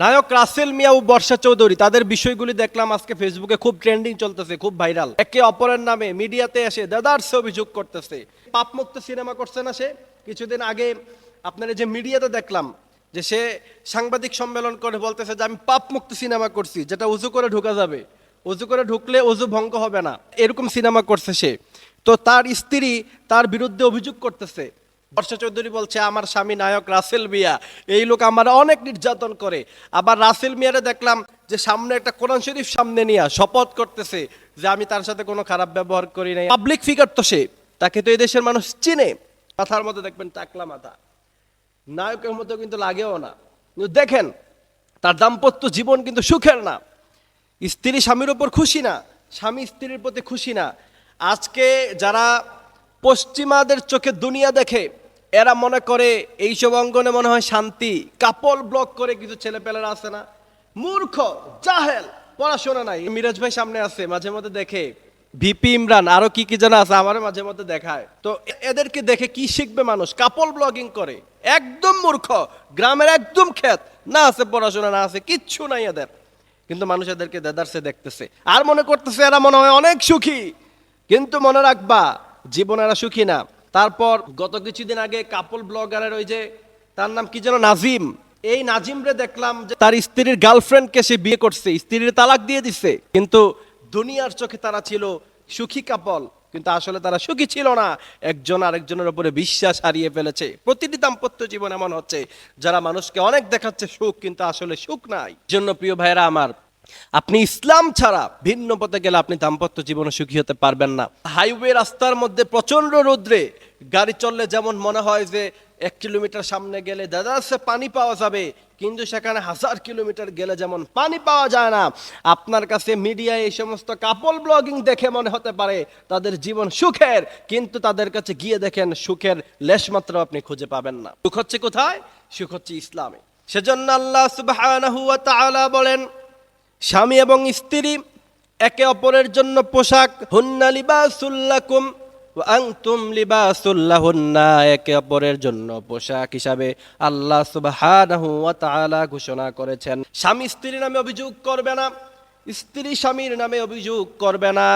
নায়ক রাসেল মিয়া ও বর্ষা চৌধুরী, তাদের বিষয়গুলি দেখলাম আজকে ফেসবুকে খুব ট্রেন্ডিং চলতেছে, খুব ভাইরাল একে অপরের নামে মিডিয়াতে এসে দেদারসে অভিযোগ করতেছে। পাপমুক্ত সিনেমা করছে না সে। কিছুদিন আগে আপনারা যে মিডিয়াতে দেখলাম যে সে সাংবাদিক সম্মেলন করে বলতেছে যে, আমি পাপমুক্ত সিনেমা করছি, যেটা উজু করে ঢোকা যাবে। উজু করে ঢুকলে উজু ভঙ্গ হবে না। এরকম সিনেমা করছে সে। তো তার স্ত্রী তার বিরুদ্ধে অভিযোগ করতেছে। বর্ষা চৌধুরী বলছে, আমার স্বামী নায়ক রাসেল মিয়া। এই লোক আমার অনেক নির্যাতন করে। আবার রাসেল মিয়ারে দেখলাম যে সামনে একটা কোরআন শরীফ সামনে নিয়ে শপথ করতেছে যে আমি তার সাথে কোনো খারাপ ব্যবহার করি নাই। পাবলিক ফিগার তো সে, তাকে তো এই দেশের মানুষ চিনে। মাথার মধ্যে দেখবেন টাকলা মাথা। নায়কের মতো কিন্তু লাগেও না। কিন্তু দেখেন, তার দাম্পত্য জীবন কিন্তু সুখের না। স্ত্রী স্বামীর ওপর খুশি না, স্বামী স্ত্রীর প্রতি খুশি না। আজকে যারা পশ্চিমাদের চোখে দুনিয়া দেখে এরা মনে করে এইসব অঙ্গনে মনে হয় শান্তি। কাপল ব্লক করে কিছু ছেলেপেলেরা আছে না? মূর্খ, জাহেল, পড়াশোনা নাই। মিরাজ ভাই সামনে আছে, মাঝে মধ্যে দেখে। ভিপি ইমরান, আরও কি কি যেন আছে আমার মাঝে মধ্যে দেখায়। তো এদেরকে দেখে কি শিখবে মানুষ? কাপল ব্লগিং করে। একদম মূর্খ, গ্রামের একদম ক্ষেত। না আছে পড়াশোনা, না আছে কিচ্ছু নাই এদের। কিন্তু মানুষ এদেরকে দেদারসে দেখতেছে। আর মনে করতেছে এরা মনে হয় অনেক সুখী। কিন্তু মনে রাখবা, জীবন এরা সুখী না। তারপর গত কিছুদিন আগে কাপল ব্লগারের ওই যে, তার নাম কি যেন নাজিম। এই নাজিমরে দেখলাম যে তার স্ত্রীর গার্লফ্রেন্ডকে সে বিয়ে করছে, স্ত্রীর তালাক দিয়ে দিচ্ছে কিন্তু দুনিয়ার চোখে তারা ছিল সুখী কাপল কিন্তু আসলে তারা সুখী ছিল না। একজন আরেকজনের উপরে বিশ্বাস হারিয়ে ফেলেছে। প্রতিটি দাম্পত্য জীবন এমন হচ্ছে, যারা মানুষকে অনেক দেখাচ্ছে সুখ, কিন্তু আসলে সুখ নাই। জন্য প্রিয় ভাইরা আমার, আপনি ইসলাম ছাড়া ভিন্ন পথে গেলে আপনি দাম্পত্য জীবনে সুখী হতে পারবেন না। হাইওয়ে রাস্তার মধ্যে প্রচণ্ড রোদ্রে গাড়ি চললে যেমন মনে হয় যে এক কিলোমিটার সামনে গেলে, দাদা সে পানি পাওয়া যাবে। কিন্তু সেখানে হাজার কিলোমিটার গেলে যেমন পানি পাওয়া যায় না। আপনার কাছে মিডিয়ায় এই সমস্ত কাপল ব্লগিং দেখে মনে হতে পারে তাদের জীবন সুখের, কিন্তু তাদের কাছে গিয়ে দেখেন সুখের লেশমাত্র আপনি খুঁজে পাবেন না। সুখ হচ্ছে কোথায়? সুখ হচ্ছে ইসলামে। সেজন্য আল্লাহ তাআলা বলেন, স্বামী এবং স্ত্রী একে অপরের জন্য পোশাক, হুন্না লিবাসুল্লাকুম ওয়া আনতুম লিবাসুল্লাহুন্না, একে অপরের জন্য পোশাক হিসাবে আল্লাহ সুবহানাহু ওয়া ঘোষণা করেছেন। স্বামী স্ত্রীর নামে অভিযোগ করবে না, স্ত্রী স্বামীর নামে অভিযোগ করবে না।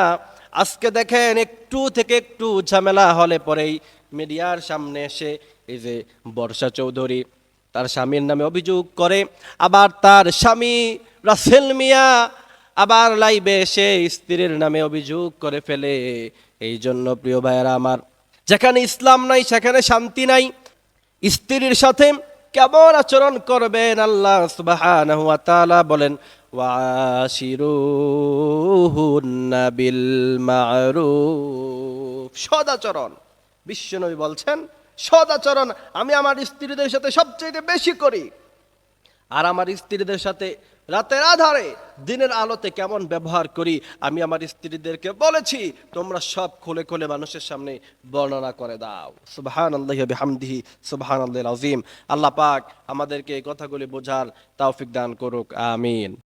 আজকে দেখেন একটু থেকে একটু ঝামেলা হলে পরেই মিডিয়ার সামনে এসে এই যে বর্ষা চৌধুরী তার স্বামীর নামে অভিযোগ করে, আবার তার স্বামী রাসেল মিয়া আবার লাইবে এসে স্ত্রীর নামে অভিযোগ করে ফেলে। এই জন্য প্রিয় ভাইয়েরা আমার, যেখানে ইসলাম নাই, সেখানে শান্তি নাই, স্ত্রীর সাথে কেমন আচরণ করবেন আল্লাহ বলেন, ওয়াশিরুহুন্না বিল মা'রুফ। সদাচরণ বিশ্বনবী বলছেন সদাচরণ আমি আমার স্ত্রীদের সাথে সবচেয়ে বেশি করি। আর আমার স্ত্রীদের সাথে রাতের আধারে, দিনের আলোতে কেমন ব্যবহার করি, আমি আমার স্ত্রীদেরকে বলেছি, তোমরা সব খুলে খুলে মানুষের সামনে বর্ণনা করে দাও। সুবহান আল্লাহ হামদিহি সুবহান আল্লাহ আজিম আল্লাহ পাক আমাদেরকে এই কথাগুলি বোঝার তাওফিক দান করুক, আমিন।